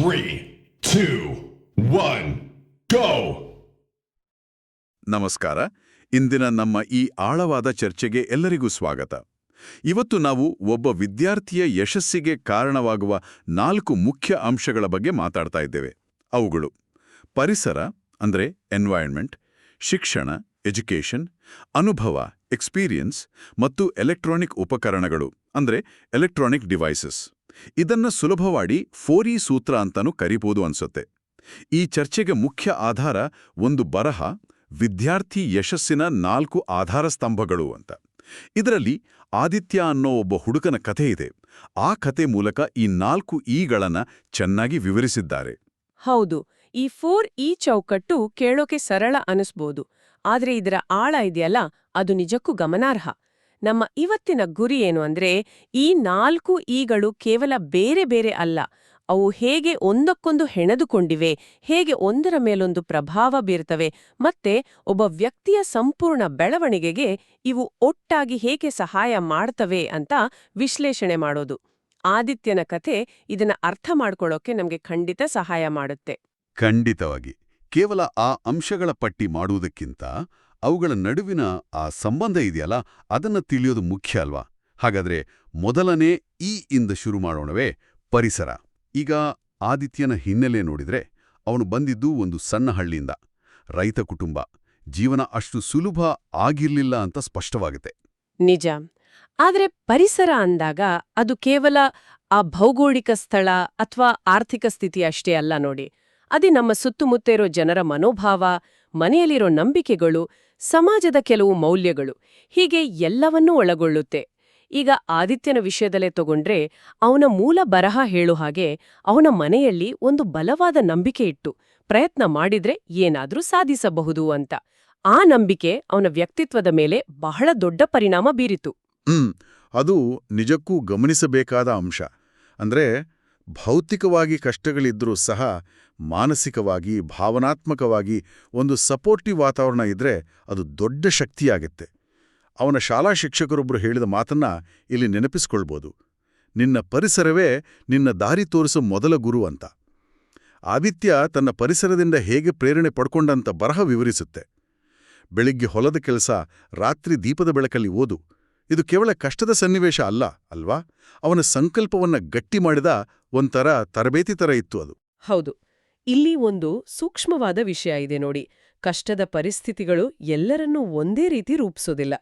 Three, two, one, go! ನಮಸ್ಕಾರ. ಇಂದಿನ ನಮ್ಮ ಈ ಆಳವಾದ ಚರ್ಚೆಗೆ ಎಲ್ಲರಿಗೂ ಸ್ವಾಗತ. ಇವತ್ತು ನಾವು ಒಬ್ಬ ವಿದ್ಯಾರ್ಥಿಯ ಯಶಸ್ಸಿಗೆ ಕಾರಣವಾಗುವ ನಾಲ್ಕು ಮುಖ್ಯ ಅಂಶಗಳ ಬಗ್ಗೆ ಮಾತಾಡ್ತಾ ಇದ್ದೇವೆ. ಅವುಗಳು ಪರಿಸರ ಅಂದ್ರೆ ಎನ್ವೈರ್ನ್ಮೆಂಟ್ ಶಿಕ್ಷಣ ಎಜುಕೇಷನ್ ಅನುಭವ ಎಕ್ಸ್ಪೀರಿಯನ್ಸ್ ಮತ್ತು ಎಲೆಕ್ಟ್ರಾನಿಕ್ ಉಪಕರಣಗಳು ಅಂದ್ರೆ ಎಲೆಕ್ಟ್ರಾನಿಕ್ ಡಿವೈಸಸ್ ಇದನ್ನ ಸುಲಭವಾಗಿ ಫೋರಿ ಸೂತ್ರ ಅಂತಾನೂ ಕರಿಬೋದು ಅನ್ಸುತ್ತೆ. ಈ ಚರ್ಚೆಗೆ ಮುಖ್ಯ ಆಧಾರ ಒಂದು ಬರಹ, ವಿದ್ಯಾರ್ಥಿ ಯಶಸ್ಸಿನ ನಾಲ್ಕು ಆಧಾರ ಸ್ತಂಭಗಳು ಅಂತ. ಇದರಲ್ಲಿ ಆದಿತ್ಯ ಅನ್ನೋ ಒಬ್ಬ ಹುಡುಕನ ಕಥೆ ಇದೆ. ಆ ಕಥೆ ಮೂಲಕ ಈ ನಾಲ್ಕು ಈಗಳನ್ನ ಚೆನ್ನಾಗಿ ವಿವರಿಸಿದ್ದಾರೆ. ಹೌದು, ಈ ಫೋರ್ ಇ ಚೌಕಟ್ಟು ಕೇಳೋಕೆ ಸರಳ ಅನಿಸ್ಬೋದು. ಆದ್ರೆ ಇದರ ಆಳ ಇದೆಯಲ್ಲ, ಅದು ನಿಜಕ್ಕೂ ಗಮನಾರ್ಹ. ನಮ್ಮ ಇವತ್ತಿನ ಗುರಿ ಏನು ಅಂದ್ರೆ ಈ ನಾಲ್ಕು ಈಗಳು ಕೇವಲ ಬೇರೆ ಬೇರೆ ಅಲ್ಲ. ಅವು ಹೇಗೆ ಒಂದಕ್ಕೊಂದು ಹೆಣೆದುಕೊಂಡಿವೆ, ಹೇಗೆ ಒಂದರ ಮೇಲೊಂದು ಪ್ರಭಾವ ಬೀರ್ತವೆ ಮತ್ತೆ ಒಬ್ಬ ವ್ಯಕ್ತಿಯ ಸಂಪೂರ್ಣ ಬೆಳವಣಿಗೆಗೆ ಇವು ಒಟ್ಟಾಗಿ ಹೇಗೆ ಸಹಾಯ ಮಾಡ್ತವೆ ಅಂತ ವಿಶ್ಲೇಷಣೆ ಮಾಡೋದು. ಆದಿತ್ಯನ ಕಥೆ ಇದನ್ನ ಅರ್ಥ ಮಾಡ್ಕೊಳ್ಳೋಕೆ ನಮಗೆ ಖಂಡಿತ ಸಹಾಯ ಮಾಡುತ್ತೆ. ಖಂಡಿತವಾಗಿ. ಕೇವಲ ಆ ಅಂಶಗಳ ಪಟ್ಟಿ ಮಾಡುವುದಕ್ಕಿಂತ ಅವುಗಳ ನಡುವಿನ ಆ ಸಂಬಂಧ ಇದೆಯಲ್ಲ, ಅದನ್ನ ತಿಳಿಯೋದು ಮುಖ್ಯ ಅಲ್ವಾ? ಹಾಗಾದ್ರೆ ಮೊದಲನೇ ಈ ಇಂದ ಶುರು ಮಾಡೋಣವೇ ಪರಿಸರ. ಈಗ ಆದಿತ್ಯನ ಹಿನ್ನೆಲೆ ನೋಡಿದ್ರೆ ಅವನು ಬಂದಿದ್ದು ಒಂದು ಸಣ್ಣ ಹಳ್ಳಿಯಿಂದ. ರೈತ ಕುಟುಂಬ. ಜೀವನ ಅಷ್ಟು ಸುಲಭ ಆಗಿರ್ಲಿಲ್ಲ ಅಂತ ಸ್ಪಷ್ಟವಾಗುತ್ತೆ. ನಿಜ. ಆದ್ರೆ ಪರಿಸರ ಅಂದಾಗ ಅದು ಕೇವಲ ಆ ಭೌಗೋಳಿಕ ಸ್ಥಳ ಅಥವಾ ಆರ್ಥಿಕ ಸ್ಥಿತಿ ಅಷ್ಟೇ ಅಲ್ಲ ನೋಡಿ. ಅದೇ ನಮ್ಮ ಸುತ್ತಮುತ್ತ ಇರೋ ಜನರ ಮನೋಭಾವ, ಮನೆಯಲ್ಲಿರೋ ನಂಬಿಕೆಗಳು ಸಮಾಜದ ಕೆಲವು ಮೌಲ್ಯಗಳು ಹೀಗೆ ಎಲ್ಲವನ್ನೂ ಒಳಗೊಳ್ಳುತ್ತೆ. ಈಗ ಆದಿತ್ಯನ ವಿಷಯದಲ್ಲೇ ತಗೊಂಡ್ರೆ ಅವನ ಮೂಲ ಬರಹ ಹೇಳು ಹಾಗೆ ಅವನ ಮನೆಯಲ್ಲಿ ಒಂದು ಬಲವಾದ ನಂಬಿಕೆ ಇಟ್ಟು ಪ್ರಯತ್ನ ಮಾಡಿದ್ರೆ ಏನಾದ್ರೂ ಸಾಧಿಸಬಹುದು ಅಂತ. ಆ ನಂಬಿಕೆ ಅವನ ವ್ಯಕ್ತಿತ್ವದ ಮೇಲೆ ಬಹಳ ದೊಡ್ಡ ಪರಿಣಾಮ ಬೀರಿತು. ಅದು ನಿಜಕ್ಕೂ ಗಮನಿಸಬೇಕಾದ ಅಂಶ. ಅಂದ್ರೆ ಭೌತಿಕವಾಗಿ ಕಷ್ಟಗಳಿದ್ರೂ ಸಹ ಮಾನಸಿಕವಾಗಿ, ಭಾವನಾತ್ಮಕವಾಗಿ ಒಂದು ಸಪೋರ್ಟಿವ್ ವಾತಾವರಣ ಇದ್ರೆ ಅದು ದೊಡ್ಡ ಶಕ್ತಿಯಾಗುತ್ತೆ. ಅವನ ಶಾಲಾ ಶಿಕ್ಷಕರೊಬ್ಬರು ಹೇಳಿದ ಮಾತನ್ನ ಇಲ್ಲಿ ನೆನಪಿಸ್ಕೊಳ್ಬೋದು. ನಿನ್ನ ಪರಿಸರವೇ ನಿನ್ನ ದಾರಿ ತೋರಿಸೋ ಮೊದಲ ಗುರು ಅಂತ. ಆದಿತ್ಯ ತನ್ನ ಪರಿಸರದಿಂದ ಹೇಗೆ ಪ್ರೇರಣೆ ಪಡ್ಕೊಂಡಂತ ಬರಹ ವಿವರಿಸುತ್ತೆ. ಬೆಳಿಗ್ಗೆ ಹೊಲದ ಕೆಲಸ, ರಾತ್ರಿ ದೀಪದ ಬೆಳಕಲ್ಲಿ ಓದು. ಇದು ಕೇವಲ ಕಷ್ಟದ ಸನ್ನಿವೇಶ ಅಲ್ಲ, ಅಲ್ವಾ? ಅವನ ಸಂಕಲ್ಪವನ್ನ ಗಟ್ಟಿ ಮಾಡಿದ ಒಂಥರ ತರಬೇತಿ ತರ ಇತ್ತು ಅದು. ಹೌದು. ಇಲ್ಲಿ ಒಂದು ಸೂಕ್ಷ್ಮವಾದ ವಿಷಯ ಇದೆ ನೋಡಿ. ಕಷ್ಟದ ಪರಿಸ್ಥಿತಿಗಳು ಎಲ್ಲರನ್ನೂ ಒಂದೇ ರೀತಿ ರೂಪಿಸೋದಿಲ್ಲ.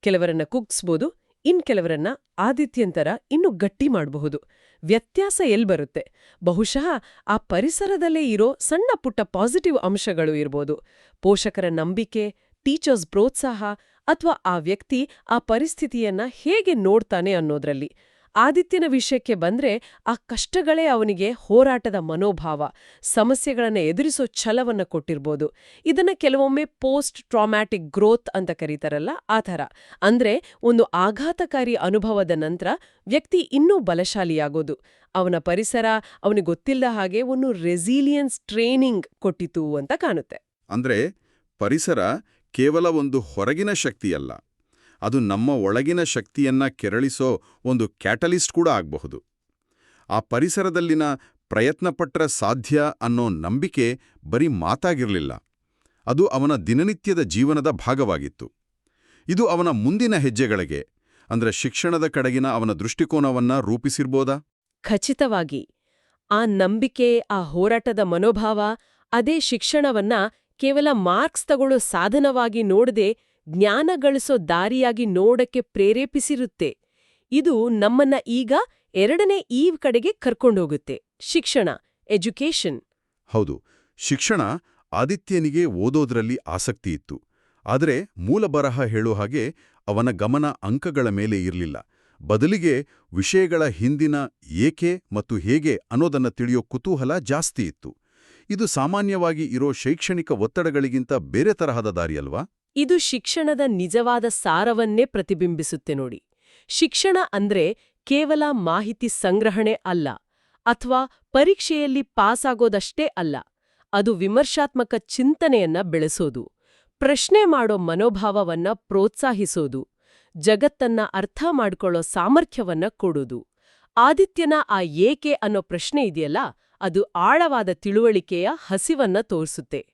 ಕೆಲವರನ್ನ ಕುಗ್ಸ್ಬೋದು, ಇನ್ ಕೆಲವರನ್ನ ಆದಿತ್ಯಂತರ ಇನ್ನು ಗಟ್ಟಿ ಮಾಡಬಹುದು. ವ್ಯತ್ಯಾಸ ಎಲ್ ಬರುತ್ತೆ? ಬಹುಶಃ ಆ ಪರಿಸರದಲ್ಲೇ ಇರೋ ಸಣ್ಣ ಪುಟ್ಟ ಪಾಸಿಟಿವ್ ಅಂಶಗಳು ಇರ್ಬೋದು. ಪೋಷಕರ ನಂಬಿಕೆ, ಟೀಚರ್ಸ್ ಪ್ರೋತ್ಸಾಹ ಅಥವಾ ಆ ವ್ಯಕ್ತಿ ಆ ಪರಿಸ್ಥಿತಿಯನ್ನ ಹೇಗೆ ನೋಡ್ತಾನೆ ಅನ್ನೋದ್ರಲ್ಲಿ. ಆದಿತ್ಯನ ವಿಷಯಕ್ಕೆ ಬಂದ್ರೆ ಆ ಕಷ್ಟಗಳೇ ಅವನಿಗೆ ಹೋರಾಟದ ಮನೋಭಾವ, ಸಮಸ್ಯೆಗಳನ್ನ ಎದುರಿಸೋ ಛಲವನ್ನ ಕೊಟ್ಟಿರ್ಬೋದು. ಇದನ್ನ ಕೆಲವೊಮ್ಮೆ ಪೋಸ್ಟ್ ಟ್ರಾಮ್ಯಾಟಿಕ್ ಗ್ರೋತ್ ಅಂತ ಕರೀತಾರಲ್ಲ ಆ ಥರ. ಅಂದ್ರೆ ಒಂದು ಆಘಾತಕಾರಿ ಅನುಭವದ ನಂತರ ವ್ಯಕ್ತಿ ಇನ್ನೂ ಬಲಶಾಲಿಯಾಗೋದು. ಅವನ ಪರಿಸರ, ಅವನಿಗೆ ಗೊತ್ತಿಲ್ಲದ ಹಾಗೆ ಒಂದು ರೆಸಿಲಿಯನ್ಸ್ ಟ್ರೈನಿಂಗ್ ಕೊಟ್ಟಿತು ಅಂತ ಕಾಣುತ್ತೆ. ಅಂದ್ರೆ ಪರಿಸರ ಕೇವಲ ಒಂದು ಹೊರಗಿನ ಶಕ್ತಿಯಲ್ಲ, ಅದು ನಮ್ಮ ಒಳಗಿನ ಶಕ್ತಿಯನ್ನ ಕೆರಳಿಸೋ ಒಂದು ಕ್ಯಾಟಲಿಸ್ಟ್ ಕೂಡ ಆಗಬಹುದು. ಆ ಪರಿಸರದಲ್ಲಿನ ಪ್ರಯತ್ನಪಟ್ರ ಸಾಧ್ಯ ಅನ್ನೋ ನಂಬಿಕೆ ಬರೀ ಮಾತಾಗಿರಲಿಲ್ಲ. ಅದು ಅವನ ದಿನನಿತ್ಯದ ಜೀವನದ ಭಾಗವಾಗಿತ್ತು. ಇದು ಅವನ ಮುಂದಿನ ಹೆಜ್ಜೆಗಳಿಗೆ, ಅಂದ್ರೆ ಶಿಕ್ಷಣದ ಕಡೆಗಿನ ಅವನ ದೃಷ್ಟಿಕೋನವನ್ನ ರೂಪಿಸಿರ್ಬೋದಾ? ಖಚಿತವಾಗಿ, ಆ ನಂಬಿಕೆ, ಆ ಹೋರಾಟದ ಮನೋಭಾವ, ಅದೇ ಶಿಕ್ಷಣವನ್ನ ಕೇವಲ ಮಾರ್ಕ್ಸ್ ತಗೊಳ್ಳೋ ಸಾಧನವಾಗಿ ನೋಡದೆ ಜ್ಞಾನ ಗಳಿಸೋ ದಾರಿಯಾಗಿ ನೋಡಕ್ಕೆ ಪ್ರೇರೇಪಿಸಿರುತ್ತೆ. ಇದು ನಮ್ಮನ್ನ ಈಗ ಎರಡನೇ ಈವ್ ಕಡೆಗೆ ಕರ್ಕೊಂಡೋಗುತ್ತೆ. ಶಿಕ್ಷಣ, ಎಜುಕೇಷನ್. ಹೌದು, ಶಿಕ್ಷಣ ಆದಿತ್ಯನಿಗೆ ಓದೋದ್ರಲ್ಲಿ ಆಸಕ್ತಿ ಇತ್ತು. ಆದರೆ ಮೂಲ ಬರಹ ಹೇಳೋ ಹಾಗೆ ಅವನ ಗಮನ ಅಂಕಗಳ ಮೇಲೆ ಇರಲಿಲ್ಲ. ಬದಲಿಗೆ ವಿಷಯಗಳ ಹಿಂದಿನ ಏಕೆ ಮತ್ತು ಹೇಗೆ ಅನ್ನೋದನ್ನ ತಿಳಿಯೋ ಕುತೂಹಲ ಜಾಸ್ತಿ ಇತ್ತು. ಇದು ಸಾಮಾನ್ಯವಾಗಿ ಇರೋ ಶೈಕ್ಷಣಿಕ ಒತ್ತಡಗಳಿಗಿಂತ ಬೇರೆ ತರಹದ ದಾರಿಯಲ್ವಾ ಇದು ಶಿಕ್ಷಣದ ನಿಜವಾದ ಸಾರವನ್ನೇ ಪ್ರತಿಬಿಂಬಿಸುತ್ತೆ ನೋಡಿ. ಶಿಕ್ಷಣ ಅಂದ್ರೆ ಕೇವಲ ಮಾಹಿತಿ ಸಂಗ್ರಹಣೆ ಅಲ್ಲ, ಅಥವಾ ಪರೀಕ್ಷೆಯಲ್ಲಿ ಪಾಸಾಗೋದಷ್ಟೇ ಅಲ್ಲ, ಅದು ವಿಮರ್ಶಾತ್ಮಕ ಚಿಂತನೆಯನ್ನ ಬೆಳೆಸೋದು, ಪ್ರಶ್ನೆ ಮಾಡೋ ಮನೋಭಾವವನ್ನ ಪ್ರೋತ್ಸಾಹಿಸೋದು, ಜಗತ್ತನ್ನ ಅರ್ಥ ಮಾಡ್ಕೊಳ್ಳೋ ಸಾಮರ್ಥ್ಯವನ್ನ ಕೊಡೋದು. ಆದಿತ್ಯನ ಆ ಏಕೆ ಅನ್ನೋ ಪ್ರಶ್ನೆ ಇದೆಯಲ್ಲ ಅದು ಆಳವಾದ ತಿಳುವಳಿಕೆಯ ಹಸಿವನ್ನ ತೋರಿಸುತ್ತೆ.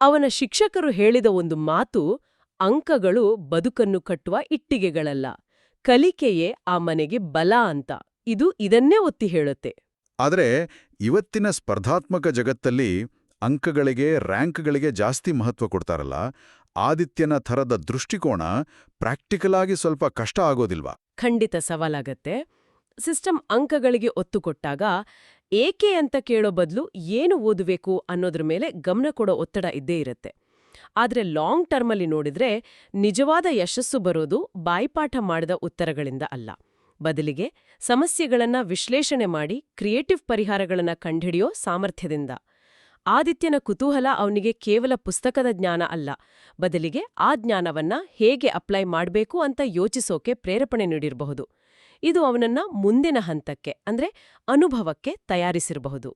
ಅವನ ಶಿಕ್ಷಕರು ಹೇಳಿದ ಒಂದು ಮಾತು ಅಂಕಗಳು ಬದುಕನ್ನು ಕಟ್ಟುವ ಇಟ್ಟಿಗೆಗಳಲ್ಲ. ಕಲಿಕೆಯೇ ಆ ಮನೆಗೆ ಬಲ ಅಂತ. ಇದು ಇದನ್ನೇ ಒತ್ತಿ ಹೇಳುತ್ತೆ. ಆದರೆ ಇವತ್ತಿನ ಸ್ಪರ್ಧಾತ್ಮಕ ಜಗತ್ತಲ್ಲಿ ಅಂಕಗಳಿಗೆ ರ್ಯಾಂಕ್ಗಳಿಗೆ ಜಾಸ್ತಿ ಮಹತ್ವ ಕೊಡ್ತಾರಲ್ಲ. ಆದಿತ್ಯನ ಥರದ ದೃಷ್ಟಿಕೋನ ಪ್ರಾಕ್ಟಿಕಲ್ ಆಗಿ ಸ್ವಲ್ಪ ಕಷ್ಟ ಆಗೋದಿಲ್ವಾ? ಖಂಡಿತ ಸವಾಲಾಗತ್ತೆ. ಸಿಸ್ಟಮ್ ಅಂಕಗಳಿಗೆ ಒತ್ತು ಕೊಟ್ಟಾಗ ಏಕೆ ಅಂತ ಕೇಳೋ ಬದಲು ಏನು ಓದಬೇಕು ಅನ್ನೋದ್ರ ಮೇಲೆ ಗಮನ ಕೊಡೋ ಒತ್ತಡ ಇದ್ದೇ ಇರುತ್ತೆ. ಆದರೆ ಲಾಂಗ್ ಟರ್ಮಲ್ಲಿ ನೋಡಿದ್ರೆ ನಿಜವಾದ ಯಶಸ್ಸು ಬರೋದು ಬಾಯ್ಪಾಠ ಮಾಡಿದ ಉತ್ತರಗಳಿಂದ ಅಲ್ಲ. ಬದಲಿಗೆ ಸಮಸ್ಯೆಗಳನ್ನ ವಿಶ್ಲೇಷಣೆ ಮಾಡಿ ಕ್ರಿಯೇಟಿವ್ ಪರಿಹಾರಗಳನ್ನ ಕಂಡುಹಿಡಿಯೋ ಸಾಮರ್ಥ್ಯದಿಂದ. ಆದಿತ್ಯನ ಕುತೂಹಲ ಅವನಿಗೆ ಕೇವಲ ಪುಸ್ತಕದ ಜ್ಞಾನ ಅಲ್ಲ, ಬದಲಿಗೆ ಆ ಜ್ಞಾನವನ್ನ ಹೇಗೆ ಅಪ್ಲೈ ಮಾಡಬೇಕು ಅಂತ ಯೋಚಿಸೋಕೆ ಪ್ರೇರೇಪಣೆ ನೀಡಿರಬಹುದು. ಇದು ಅವನನ್ನ ಮುಂದಿನ ಹಂತಕ್ಕೆ ಅಂದ್ರೆ ಅನುಭವಕ್ಕೆ ತಯಾರಿಸಿರಬಹುದು.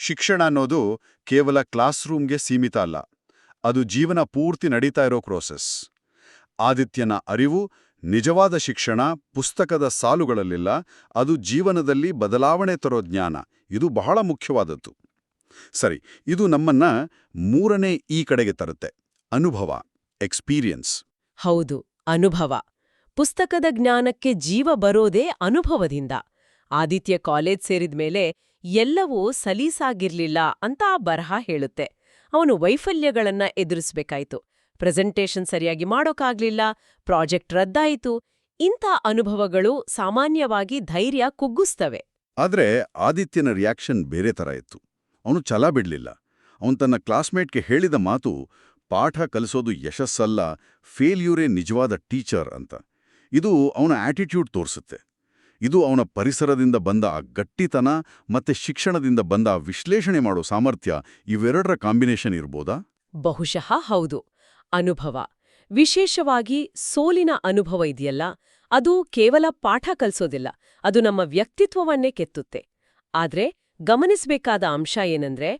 ಶಿಕ್ಷಣ ಅನ್ನೋದು ಕೇವಲ ಕ್ಲಾಸ್ ರೂಮ್ಗೆ ಸೀಮಿತ ಅಲ್ಲ ಅದು ಜೀವನ ಪೂರ್ತಿ ನಡೀತಾ ಇರೋ ಪ್ರೋಸೆಸ್ ಆದಿತ್ಯನ ಅರಿವು ನಿಜವಾದ ಶಿಕ್ಷಣ ಪುಸ್ತಕದ ಸಾಲುಗಳಲ್ಲಿಲ್ಲ ಅದು ಜೀವನದಲ್ಲಿ ಬದಲಾವಣೆ ತರೋ ಜ್ಞಾನ ಇದು ಬಹಳ ಮುಖ್ಯವಾದದ್ದು. ಸರಿ ಇದು ನಮ್ಮನ್ನ ಮೂರನೇ ಈ ಕಡೆಗೆ ತರುತ್ತೆ ಅನುಭವ ಎಕ್ಸ್ಪೀರಿಯನ್ಸ್ ಹೌದು ಅನುಭವ. ಪುಸ್ತಕದ ಜ್ಞಾನಕ್ಕೆ ಜೀವ ಬರೋದೇ ಅನುಭವದಿಂದ. ಆದಿತ್ಯ ಕಾಲೇಜ್ ಸೇರಿದ್ಮೇಲೆ ಎಲ್ಲವೂ ಸಲೀಸಾಗಿರ್ಲಿಲ್ಲ ಅಂತ ಆ ಬರಹ ಹೇಳುತ್ತೆ. ಅವನು ವೈಫಲ್ಯಗಳನ್ನ ಎದುರಿಸ್ಬೇಕಾಯ್ತು. ಪ್ರೆಸೆಂಟೇಷನ್ ಸರಿಯಾಗಿ ಮಾಡೋಕಾಗ್ಲಿಲ್ಲ, ಪ್ರಾಜೆಕ್ಟ್ ರದ್ದಾಯಿತು, ಇಂಥ ಅನುಭವಗಳು ಸಾಮಾನ್ಯವಾಗಿ ಧೈರ್ಯ ಕುಗ್ಗಿಸ್ತವೆ. ಆದ್ರೆ ಆದಿತ್ಯನ ರಿಯಾಕ್ಷನ್ ಬೇರೆ ಥರ ಇತ್ತು. ಅವನು ಛಲ ಬಿಡ್ಲಿಲ್ಲ. ಅವನು ತನ್ನ ಕ್ಲಾಸ್ಮೇಟ್ಗೆ ಹೇಳಿದ ಮಾತು, ಪಾಠ ಕಲಿಸೋದು ಯಶಸ್ಸಲ್ಲ, ಫೇಲ್ಯೂರೇ ನಿಜವಾದ ಟೀಚರ್ ಅಂತ. ಇದು ಅವನ ಆಟಿಟ್ಯೂಡ್ ತೋರಿಸುತ್ತೆ. ಇದು ಅವನ ಪರಿಸರದಿಂದ ಬಂದ ಆ ಗಟ್ಟಿತನ ಮತ್ತೆ ಶಿಕ್ಷಣದಿಂದ ಬಂದ ವಿಶ್ಲೇಷಣೆ ಮಾಡೋ ಸಾಮರ್ಥ್ಯ ಇವೆರಡರ ಕಾಂಬಿನೇಷನ್ ಇರ್ಬೋದಾ? ಬಹುಶಃ ಹೌದು. ಅನುಭವ. ವಿಶೇಷವಾಗಿ ಸೋಲಿನ ಅನುಭವ ಇದೆಯಲ್ಲ, ಅದು ಕೇವಲ ಪಾಠ ಕಲಿಸೋದಿಲ್ಲ, ಅದು ನಮ್ಮ ವ್ಯಕ್ತಿತ್ವವನ್ನೇ ಕೆತ್ತುತ್ತೆ. ಆದ್ರೆ ಗಮನಿಸಬೇಕಾದ ಅಂಶ ಏನಂದ್ರೆ,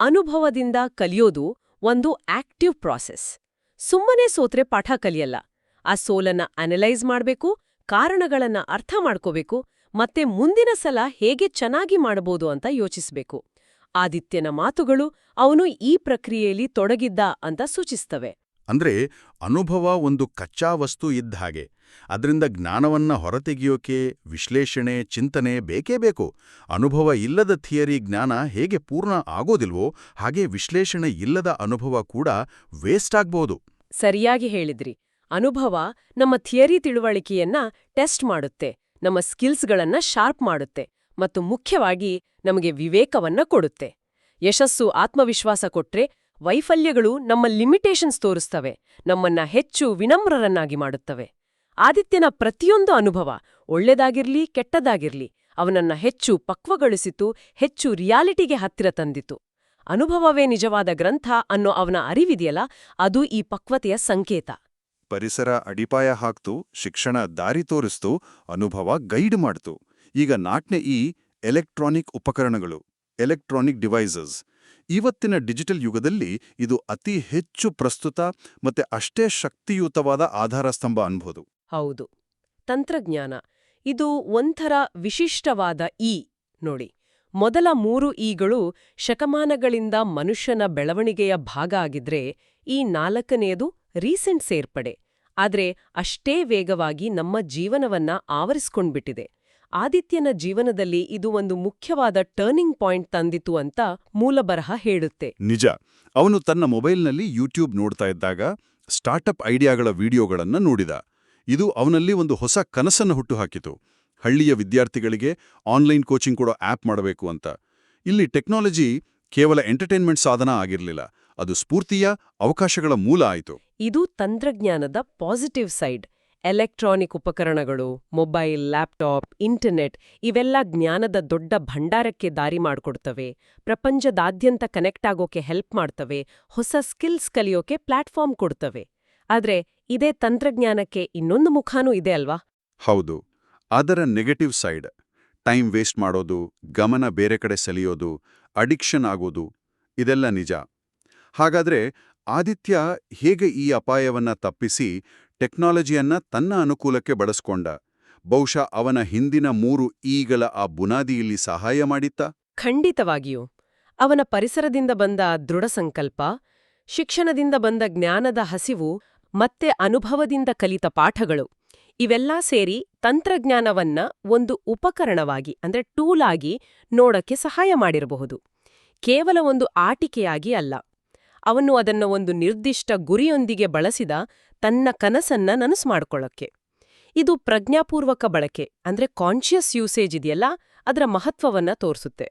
ಅನುಭವದಿಂದ ಕಲಿಯೋದು ಒಂದು ಆಕ್ಟಿವ್ ಪ್ರಾಸೆಸ್ ಸುಮ್ಮನೆ ಸೋತ್ರೆ ಪಾಠ ಕಲಿಯಲ್ಲ ಆ ಸೋಲನ್ನ ಅನಲೈಸ್ ಮಾಡಬೇಕು ಕಾರಣಗಳನ್ನ ಅರ್ಥ ಮಾಡ್ಕೋಬೇಕು ಮತ್ತೆ ಮುಂದಿನ ಸಲ ಹೇಗೆ ಚೆನ್ನಾಗಿ ಮಾಡಬಹುದು ಅಂತ ಯೋಚಿಸಬೇಕು. ಆದಿತ್ಯನ ಮಾತುಗಳು ಅವನು ಈ ಪ್ರಕ್ರಿಯೆಯಲ್ಲಿ ತೊಡಗಿದ್ದ ಅಂತ ಸೂಚಿಸ್ತವೆ. ಅಂದ್ರೆ ಅನುಭವ ಒಂದು ಕಚ್ಚಾ ವಸ್ತು ಇದ್ದ ಹಾಗೆ. ಅದರಿಂದ ಜ್ಞಾನವನ್ನ ಹೊರತೆಗೆಯೋಕೆ ವಿಶ್ಲೇಷಣೆ ಚಿಂತನೆ ಬೇಕೇ ಬೇಕು. ಅನುಭವ ಇಲ್ಲದ ಥಿಯರಿ ಜ್ಞಾನ ಹೇಗೆ ಪೂರ್ಣ ಆಗೋದಿಲ್ವೋ ಹಾಗೆ ವಿಶ್ಲೇಷಣೆ ಇಲ್ಲದ ಅನುಭವ ಕೂಡ ವೇಸ್ಟ್ ಆಗ್ಬೋದು. ಸರಿಯಾಗಿ ಹೇಳಿದ್ರಿ. ಅನುಭವ ನಮ್ಮ ಥಿಯರಿ ತಿಳುವಳಿಕೆಯನ್ನ ಟೆಸ್ಟ್ ಮಾಡುತ್ತೆ, ನಮ್ಮ ಸ್ಕಿಲ್ಸ್ಗಳನ್ನ ಶಾರ್ಪ್ ಮಾಡುತ್ತೆ ಮತ್ತು ಮುಖ್ಯವಾಗಿ ನಮಗೆ ವಿವೇಕವನ್ನ ಕೊಡುತ್ತೆ. ಯಶಸ್ಸು ಆತ್ಮವಿಶ್ವಾಸ ಕೊಟ್ರೆ ವೈಫಲ್ಯಗಳು ನಮ್ಮ ಲಿಮಿಟೇಷನ್ಸ್ ತೋರಿಸ್ತವೆ, ನಮ್ಮನ್ನ ಹೆಚ್ಚು ವಿನಮ್ರರನ್ನಾಗಿ ಮಾಡುತ್ತವೆ. ಆದಿತ್ಯನ ಪ್ರತಿಯೊಂದು ಅನುಭವ ಒಳ್ಳೆದಾಗಿರ್ಲಿ, ಕೆಟ್ಟದಾಗಿರ್ಲಿ, ಅವನನ್ನ ಹೆಚ್ಚು ಪಕ್ವಗೊಳಿಸಿತು, ಹೆಚ್ಚು ರಿಯಾಲಿಟಿಗೆ ಹತ್ತಿರ ತಂದಿತು. ಅನುಭವವೇ ನಿಜವಾದ ಗ್ರಂಥ ಅನ್ನೋ ಅವನ ಅರಿವಿದೆಯಲ್ಲ, ಅದು ಈ ಪಕ್ವತೆಯ ಸಂಕೇತ. ಪರಿಸರ ಅಡಿಪಾಯ ಹಾಕ್ತು, ಶಿಕ್ಷಣ ದಾರಿ ತೋರಿಸ್ತು, ಅನುಭವ ಗೈಡ್ ಮಾಡ್ತು. ಈಗ ನಾಟ್ನೆ ಈ ಎಲೆಕ್ಟ್ರಾನಿಕ್ ಉಪಕರಣಗಳು, ಎಲೆಕ್ಟ್ರಾನಿಕ್ ಡಿವೈಸಸ್. ಇವತ್ತಿನ ಡಿಜಿಟಲ್ ಯುಗದಲ್ಲಿ ಇದು ಅತಿ ಹೆಚ್ಚು ಪ್ರಸ್ತುತ ಮತ್ತೆ ಅಷ್ಟೇ ಶಕ್ತಿಯುತವಾದ ಆಧಾರ ಸ್ತಂಭ ಅನ್ಬೋದು. ಹೌದು. ತಂತ್ರಜ್ಞಾನ. ಇದು ಒಂಥರ ವಿಶಿಷ್ಟವಾದ ಇ ನೋಡಿ. ಮೊದಲ ಮೂರು ಇಗಳು ಶತಮಾನಗಳಿಂದ ಮನುಷ್ಯನ ಬೆಳವಣಿಗೆಯ ಭಾಗ ಆಗಿದ್ರೆ ಈ ನಾಲ್ಕನೆಯದು ರೀಸೆಂಟ್ ಸೇರ್ಪಡೆ, ಆದರೆ ಅಷ್ಟೇ ವೇಗವಾಗಿ ನಮ್ಮ ಜೀವನವನ್ನ ಆವರಿಸ್ಕೊಂಡ್ಬಿಟ್ಟಿದೆ. ಆದಿತ್ಯನ ಜೀವನದಲ್ಲಿ ಇದು ಒಂದು ಮುಖ್ಯವಾದ ಟರ್ನಿಂಗ್ ಪಾಯಿಂಟ್ ತಂದಿತು ಅಂತ ಮೂಲಬರಹ ಹೇಳುತ್ತೆ. ನಿಜ, ಅವನು ತನ್ನ ಮೊಬೈಲ್ನಲ್ಲಿ ಯೂಟ್ಯೂಬ್ ನೋಡ್ತಾ ಇದ್ದಾಗ ಸ್ಟಾರ್ಟಪ್ ಐಡಿಯಾಗಳ ವಿಡಿಯೋಗಳನ್ನು ನೋಡಿದ. ಇದು ಅವನಲ್ಲಿ ಒಂದು ಹೊಸ ಕನಸನ್ನು ಹುಟ್ಟುಹಾಕಿತು. ಹಳ್ಳಿಯ ವಿದ್ಯಾರ್ಥಿಗಳಿಗೆ ಆನ್ಲೈನ್ ಕೋಚಿಂಗ್ ಕೊಡೋ ಆಪ್ ಮಾಡಬೇಕು ಅಂತ. ಇಲ್ಲಿ ಟೆಕ್ನಾಲಜಿ ಕೇವಲ ಎಂಟರ್ಟೈನ್ಮೆಂಟ್ ಸಾಧನ ಆಗಿರಲಿಲ್ಲ. ಅದು ಸ್ಫೂರ್ತಿಯ ಅವಕಾಶಗಳ ಮೂಲ ಆಯಿತು. ಇದು ತಂತ್ರಜ್ಞಾನದ ಪಾಸಿಟಿವ್ ಸೈಡ್. ಎಲೆಕ್ಟ್ರಾನಿಕ್ ಉಪಕರಣಗಳು ಮೊಬೈಲ್ ಲ್ಯಾಪ್ಟಾಪ್ ಇಂಟರ್ನೆಟ್ ಇವೆಲ್ಲ ಜ್ಞಾನದ ದೊಡ್ಡ ಭಂಡಾರಕ್ಕೆ ದಾರಿ ಮಾಡಿಕೊಡ್ತವೆ. ಪ್ರಪಂಚದಾದ್ಯಂತ ಕನೆಕ್ಟ್ ಆಗೋಕೆ ಹೆಲ್ಪ್ ಮಾಡ್ತವೆ. ಹೊಸ ಸ್ಕಿಲ್ಸ್ ಕಲಿಯೋಕೆ ಪ್ಲಾಟ್ಫಾರ್ಮ್ ಕೊಡ್ತವೆ. ಆದರೆ ಇದೇ ತಂತ್ರಜ್ಞಾನಕ್ಕೆ ಇನ್ನೊಂದು ಮುಖಾನೂ ಇದೆ ಅಲ್ವಾ? ಹೌದು. ಅದರ ನೆಗೆಟಿವ್ ಸೈಡ್. ಟೈಮ್ ವೇಸ್ಟ್ ಮಾಡೋದು ಗಮನ ಬೇರೆ ಕಡೆ ಸೆಳೆಯೋದು ಅಡಿಕ್ಷನ್ ಆಗೋದು ಇದೆಲ್ಲ ನಿಜ. ಹಾಗಾದ್ರೆ ಆದಿತ್ಯ ಹೇಗೆ ಈ ಅಪಾಯವನ್ನ ತಪ್ಪಿಸಿ ಟೆಕ್ನಾಲಜಿಯನ್ನ ತನ್ನ ಅನುಕೂಲಕ್ಕೆ ಬಳಸ್ಕೊಂಡ? ಬಹುಶಃ ಅವನ ಹಿಂದಿನ ಮೂರು ಈಗಳ ಆ ಬುನಾದಿಯಲ್ಲಿ ಸಹಾಯ ಮಾಡಿತ್ತ? ಖಂಡಿತವಾಗಿಯೂ. ಅವನ ಪರಿಸರದಿಂದ ಬಂದ ದೃಢ ಸಂಕಲ್ಪ, ಶಿಕ್ಷಣದಿಂದ ಬಂದ ಜ್ಞಾನದ ಹಸಿವು, ಮತ್ತೆ ಅನುಭವದಿಂದ ಕಲಿತ ಪಾಠಗಳು, ಇವೆಲ್ಲ ಸೇರಿ ತಂತ್ರಜ್ಞಾನವನ್ನ ಒಂದು ಉಪಕರಣವಾಗಿ, ಅಂದ್ರೆ ಟೂಲ್ ಆಗಿ ನೋಡಕ್ಕೆ ಸಹಾಯ ಮಾಡಿರಬಹುದು. ಕೇವಲ ಒಂದು ಆಟಿಕೆಯಾಗಿ ಅಲ್ಲ. ಅವನು ಅದನ್ನು ಒಂದು ನಿರ್ದಿಷ್ಟ ಗುರಿಯೊಂದಿಗೆ ಬಳಸಿದ ತನ್ನ ಕನಸನ್ನ ನನಸು ಮಾಡ್ಕೊಳ್ಳೋಕ್ಕೆ ಇದು ಪ್ರಜ್ಞಾಪೂರ್ವಕ ಬಳಕೆ, ಅಂದ್ರೆ ಕಾನ್ಷಿಯಸ್ ಯೂಸೇಜ್ ಇದೆಯಲ್ಲ, ಅದರ ಮಹತ್ವವನ್ನ ತೋರಿಸುತ್ತೆ.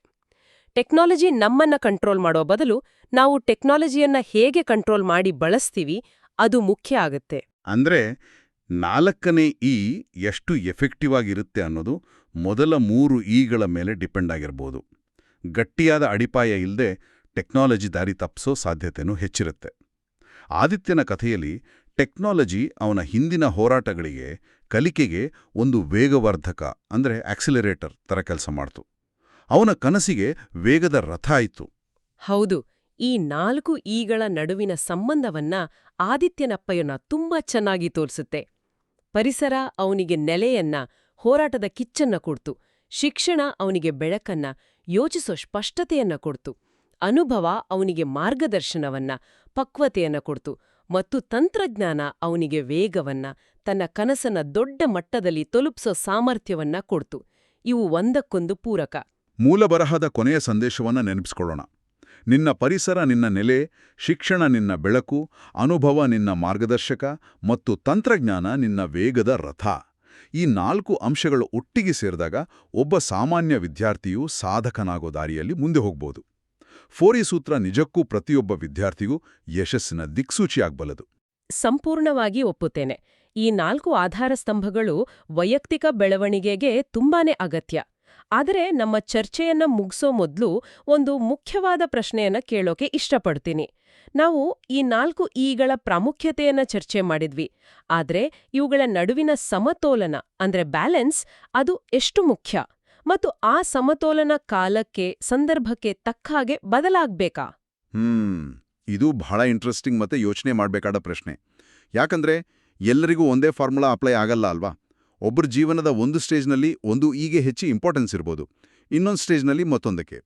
ಟೆಕ್ನಾಲಜಿ ನಮ್ಮನ್ನ ಕಂಟ್ರೋಲ್ ಮಾಡೋ ಬದಲು ನಾವು ಟೆಕ್ನಾಲಜಿಯನ್ನ ಹೇಗೆ ಕಂಟ್ರೋಲ್ ಮಾಡಿ ಬಳಸ್ತೀವಿ, ಅದು ಮುಖ್ಯ ಆಗುತ್ತೆ. ಅಂದ್ರೆ ನಾಲ್ಕನೇ ಇ ಎಷ್ಟು ಎಫೆಕ್ಟಿವ್ ಆಗಿರುತ್ತೆ ಅನ್ನೋದು ಮೊದಲ ಮೂರು ಇಗಳ ಮೇಲೆ ಡಿಪೆಂಡ್ ಆಗಿರ್ಬೋದು. ಗಟ್ಟಿಯಾದ ಅಡಿಪಾಯ ಇಲ್ಲದೆ ಟೆಕ್ನಾಲಜಿ ದಾರಿ ತಪ್ಪಿಸೋ ಸಾಧ್ಯತೆನೂ ಹೆಚ್ಚಿರುತ್ತೆ. ಆದಿತ್ಯನ ಕಥೆಯಲ್ಲಿ ಟೆಕ್ನಾಲಜಿ ಅವನ ಹಿಂದಿನ ಹೋರಾಟಗಳಿಗೆ ಕಲಿಕೆಗೆ ಒಂದು ವೇಗವರ್ಧಕ, ಅಂದ್ರೆ ಆಕ್ಸಿಲರೇಟರ್ ತರ ಕೆಲಸ ಮಾಡ್ತು. ಅವನ ಕನಸಿಗೆ ವೇಗದ ರಥ ಆಯಿತು. ಹೌದು, ಈ ನಾಲ್ಕು ಈಗಳ ನಡುವಿನ ಸಂಬಂಧವನ್ನ ಆದಿತ್ಯನಪ್ಪಯ್ಯನ ತುಂಬಾ ಚೆನ್ನಾಗಿ ತೋರಿಸುತ್ತೆ. ಪರಿಸರ ಅವನಿಗೆ ನೆಲೆಯನ್ನ, ಹೋರಾಟದ ಕಿಚ್ಚನ್ನ ಕೊಡ್ತು. ಶಿಕ್ಷಣ ಅವನಿಗೆ ಬೆಳಕನ್ನ, ಯೋಚಿಸೋ ಸ್ಪಷ್ಟತೆಯನ್ನ ಕೊಡ್ತು. ಅನುಭವ ಅವನಿಗೆ ಮಾರ್ಗದರ್ಶನವನ್ನ, ಪಕ್ವತೆಯನ್ನ ಕೊಡ್ತು ಮತ್ತು ತಂತ್ರಜ್ಞಾನ ಅವನಿಗೆ ವೇಗವನ್ನ, ತನ್ನ ಕನಸನ್ನ ದೊಡ್ಡ ಮಟ್ಟದಲ್ಲಿ ತಲುಪಿಸೋ ಸಾಮರ್ಥ್ಯವನ್ನ ಕೊಡ್ತು. ಇವು ಒಂದಕ್ಕೊಂದು ಪೂರಕ. ಮೂಲ ಬರಹದ ಕೊನೆಯ ಸಂದೇಶವನ್ನ ನೆನಪಿಸ್ಕೊಳ್ಳೋಣ. ನಿನ್ನ ಪರಿಸರ ನಿನ್ನ ನೆಲೆ, ಶಿಕ್ಷಣ ನಿನ್ನ ಬೆಳಕು, ಅನುಭವ ನಿನ್ನ ಮಾರ್ಗದರ್ಶಕ ಮತ್ತು ತಂತ್ರಜ್ಞಾನ ನಿನ್ನ ವೇಗದ ರಥ. ಈ ನಾಲ್ಕು ಅಂಶಗಳು ಒಟ್ಟಿಗೆ ಸೇರಿದಾಗ ಒಬ್ಬ ಸಾಮಾನ್ಯ ವಿದ್ಯಾರ್ಥಿಯು ಸಾಧಕನಾಗೋ ದಾರಿಯಲ್ಲಿ ಮುಂದೆ ಹೋಗ್ಬೋದು. ಫೋರಿ ಸೂತ್ರ ನಿಜಕ್ಕೂ ಪ್ರತಿಯೊಬ್ಬ ವಿದ್ಯಾರ್ಥಿಗೂ ಯಶಸ್ಸಿನ ದಿಕ್ಸೂಚಿಯಾಗಬಲ್ಲದು. ಸಂಪೂರ್ಣವಾಗಿ ಒಪ್ಪುತ್ತೇನೆ. ಈ ನಾಲ್ಕು ಆಧಾರ ಸ್ತಂಭಗಳು ವೈಯಕ್ತಿಕ ಬೆಳವಣಿಗೆಗೆ ತುಂಬಾನೇ ಅಗತ್ಯ. ಆದರೆ ನಮ್ಮ ಚರ್ಚೆಯನ್ನ ಮುಗಿಸೋ ಮೊದಲು ಒಂದು ಮುಖ್ಯವಾದ ಪ್ರಶ್ನೆಯನ್ನ ಕೇಳೋಕೆ ಇಷ್ಟಪಡ್ತೀನಿ. ನಾವು ಈ ನಾಲ್ಕು ಈಗಳ ಪ್ರಾಮುಖ್ಯತೆಯನ್ನ ಚರ್ಚೆ ಮಾಡಿದ್ವಿ. ಆದರೆ ಇವುಗಳ ನಡುವಿನ ಸಮತೋಲನ, ಅಂದ್ರೆ ಬ್ಯಾಲೆನ್ಸ್, ಅದು ಎಷ್ಟು ಮುಖ್ಯ? ಮತ್ತು ಆ ಸಮತೋಲನ ಕಾಲಕ್ಕೆ ಸಂದರ್ಭಕ್ಕೆ ತಕ್ಕ ಹಾಗೆ ಬದಲಾಗಬೇಕಾ? ಹ್ಮ್ ಇದು ಬಹಳ ಇಂಟ್ರೆಸ್ಟಿಂಗ್ ಮತ್ತೆ ಯೋಚನೆ ಮಾಡಬೇಕಾದ ಪ್ರಶ್ನೆ. ಯಾಕಂದ್ರೆ ಎಲ್ಲರಿಗೂ ಒಂದೇ ಫಾರ್ಮುಲಾ ಅಪ್ಲೈ ಆಗಲ್ಲ ಅಲ್ವಾ? ಒಬ್ಬರ ಜೀವನದ ಒಂದು ಸ್ಟೇಜ್ನಲ್ಲಿ ಒಂದು ಈಗೆ ಹೆಚ್ಚಿ ಇಂಪಾರ್ಟೆನ್ಸ್ ಇರ್ಬೋದು. ಇನ್ನೊಂದು ಸ್ಟೇಜ್ನಲ್ಲಿ ಮತ್ತೊಂದಕ್ಕೆ.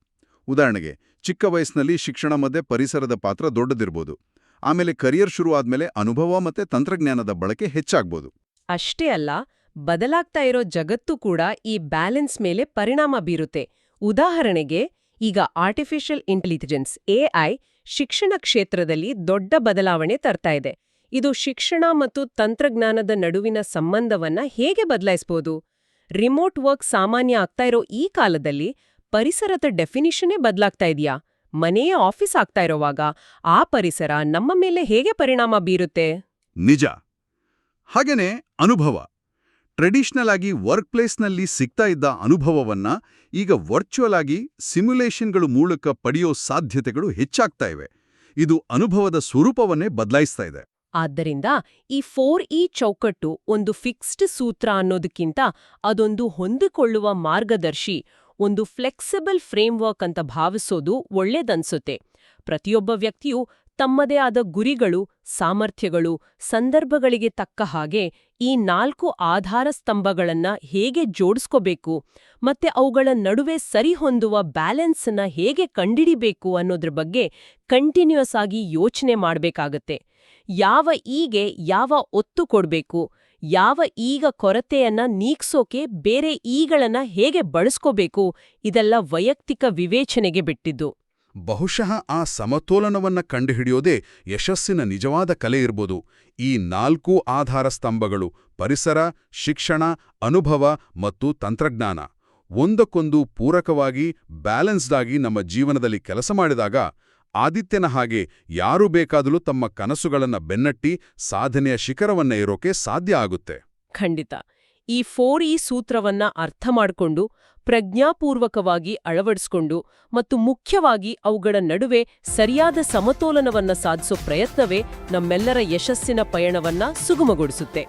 ಉದಾಹರಣೆಗೆ ಚಿಕ್ಕ ವಯಸ್ಸಿನಲ್ಲಿ ಶಿಕ್ಷಣ ಮಧ್ಯೆ ಪರಿಸರದ ಪಾತ್ರ ದೊಡ್ಡದಿರ್ಬೋದು. ಆಮೇಲೆ ಕರಿಯರ್ ಶುರು ಆದ್ಮೇಲೆ ಅನುಭವ ಮತ್ತೆ ತಂತ್ರಜ್ಞಾನದ ಬಳಕೆ ಹೆಚ್ಚಾಗ್ಬೋದು. ಅಷ್ಟೇ ಅಲ್ಲ ಬದಲಾಗ್ತಾ ಇರೋ ಜಗತ್ತು ಕೂಡ ಈ ಬ್ಯಾಲೆನ್ಸ್ ಮೇಲೆ ಪರಿಣಾಮ ಬೀರುತ್ತೆ. ಉದಾಹರಣೆಗೆ, ಈಗ ಆರ್ಟಿಫಿಷಿಯಲ್ ಇಂಟೆಲಿಜೆನ್ಸ್ ಎಐ ಶಿಕ್ಷಣ ಕ್ಷೇತ್ರದಲ್ಲಿ ದೊಡ್ಡ ಬದಲಾವಣೆ ತರ್ತಾ ಇದೆ. ಇದು ಶಿಕ್ಷಣ ಮತ್ತು ತಂತ್ರಜ್ಞಾನದ ನಡುವಿನ ಸಂಬಂಧವನ್ನ ಹೇಗೆ ಬದಲಾಯಿಸಬಹುದು ರಿಮೋಟ್ ವರ್ಕ್ ಸಾಮಾನ್ಯ ಆಗ್ತಾ ಇರೋ ಈ ಕಾಲದಲ್ಲಿ ಪರಿಸರದ ಡೆಫಿನಿಷನೇ ಬದಲಾಗ್ತಾ ಇದೆಯಾ? ಮನೆಯೇ ಆಫೀಸ್ ಆಗ್ತಾ ಇರೋವಾಗ ಆ ಪರಿಸರ ನಮ್ಮ ಮೇಲೆ ಹೇಗೆ ಪರಿಣಾಮ ಬೀರುತ್ತೆ? ನಿಜ. ಹಾಗೇನೆ ಅನುಭವ. ಟ್ರೆಡಿಷನಲ್ ಆಗಿ ವರ್ಕ್ ಪ್ಲೇಸ್ನಲ್ಲಿ ಸಿಗ್ತಾ ಇದ್ದ ಅನುಭವವನ್ನ ಈಗ ವರ್ಚುವಲ್ ಆಗಿ ಸಿಮ್ಯುಲೇಷನ್ಗಳು ಮೂಲಕ ಪಡೆಯೋ ಸಾಧ್ಯತೆಗಳು ಹೆಚ್ಚಾಗ್ತಾ ಇವೆ. ಇದು ಅನುಭವದ ಸ್ವರೂಪವನ್ನೇ ಬದಲಾಯಿಸ್ತಾ ಇದೆ. ಆದ್ದರಿಂದ ಈ ಫೋರ್ ಇ ಚೌಕಟ್ಟು ಒಂದು ಫಿಕ್ಸ್ಡ್ ಸೂತ್ರ ಅನ್ನೋದಕ್ಕಿಂತ ಅದೊಂದು ಹೊಂದಿಕೊಳ್ಳುವ ಮಾರ್ಗದರ್ಶಿ, ಒಂದು ಫ್ಲೆಕ್ಸಿಬಲ್ ಫ್ರೇಮ್ವರ್ಕ್ ಅಂತ ಭಾವಿಸೋದು ಒಳ್ಳೇದನ್ಸುತ್ತೆ. ಪ್ರತಿಯೊಬ್ಬ ವ್ಯಕ್ತಿಯು ತಮ್ಮದೇ ಆದ ಗುರಿಗಳು, ಸಾಮರ್ಥ್ಯಗಳು, ಸಂದರ್ಭಗಳಿಗೆ ತಕ್ಕ ಹಾಗೆ ಈ ನಾಲ್ಕು ಆಧಾರ ಸ್ತಂಭಗಳನ್ನ ಹೇಗೆ ಜೋಡಿಸ್ಕೋಬೇಕು, ಮತ್ತೆ ಅವುಗಳ ನಡುವೆ ಸರಿಹೊಂದುವ ಬ್ಯಾಲೆನ್ಸ್ನ ಹೇಗೆ ಕಂಡಿಡಿಬೇಕು ಅನ್ನೋದ್ರ ಬಗ್ಗೆ ಕಂಟಿನ್ಯೂಸ್ ಆಗಿ ಯೋಚನೆ ಮಾಡಬೇಕಾಗತ್ತೆ. ಯಾವ ಈಗೆ ಯಾವ ಒತ್ತು ಕೊಡಬೇಕು, ಯಾವ ಈಗ ಕೊರತೆಯನ್ನ ನೀಗ್ಸೋಕೆ ಬೇರೆ ಈಗಳನ್ನ ಹೇಗೆ ಬಳಸ್ಕೋಬೇಕು, ಇದೆಲ್ಲ ವೈಯಕ್ತಿಕ ವಿವೇಚನೆಗೆ ಬಿಟ್ಟಿದ್ದು. ಬಹುಶಃ ಆ ಸಮತೋಲನವನ್ನ ಕಂಡುಹಿಡಿಯೋದೇ ಯಶಸ್ಸಿನ ನಿಜವಾದ ಕಲೆ ಇರ್ಬೋದು. ಈ ನಾಲ್ಕೂ ಆಧಾರ ಸ್ತಂಭಗಳು ಪರಿಸರ, ಶಿಕ್ಷಣ, ಅನುಭವ ಮತ್ತು ತಂತ್ರಜ್ಞಾನ. ಒಂದಕ್ಕೊಂದು ಪೂರಕವಾಗಿ ಬ್ಯಾಲೆನ್ಸ್ಡಾಗಿ ನಮ್ಮ ಜೀವನದಲ್ಲಿ ಕೆಲಸ ಮಾಡಿದಾಗ ಆದಿತ್ಯನ ಹಾಗೆ ಯಾರು ಬೇಕಾದರೂ ತಮ್ಮ ಕನಸುಗಳನ್ನ ಬೆನ್ನಟ್ಟಿ ಸಾಧನೆಯ ಶಿಖರವನ್ನ ಏರೋಕೆ ಸಾಧ್ಯ ಆಗುತ್ತೆ. ಖಂಡಿತ. ಈ ಫೋರ್ ಈ ಸೂತ್ರವನ್ನ ಅರ್ಥ ಮಾಡ್ಕೊಂಡು ಪ್ರಜ್ಞಾಪೂರ್ವಕವಾಗಿ ಅಳವಡಿಸಿಕೊಂಡು ಮತ್ತು ಮುಖ್ಯವಾಗಿ ಅವುಗಳ ನಡುವೆ ಸರಿಯಾದ ಸಮತೋಲನವನ್ನ ಸಾಧಿಸೋ ಪ್ರಯತ್ನವೇ ನಮ್ಮೆಲ್ಲರ ಯಶಸ್ಸಿನ ಪಯಣವನ್ನ ಸುಗಮಗೊಳಿಸುತ್ತೆ.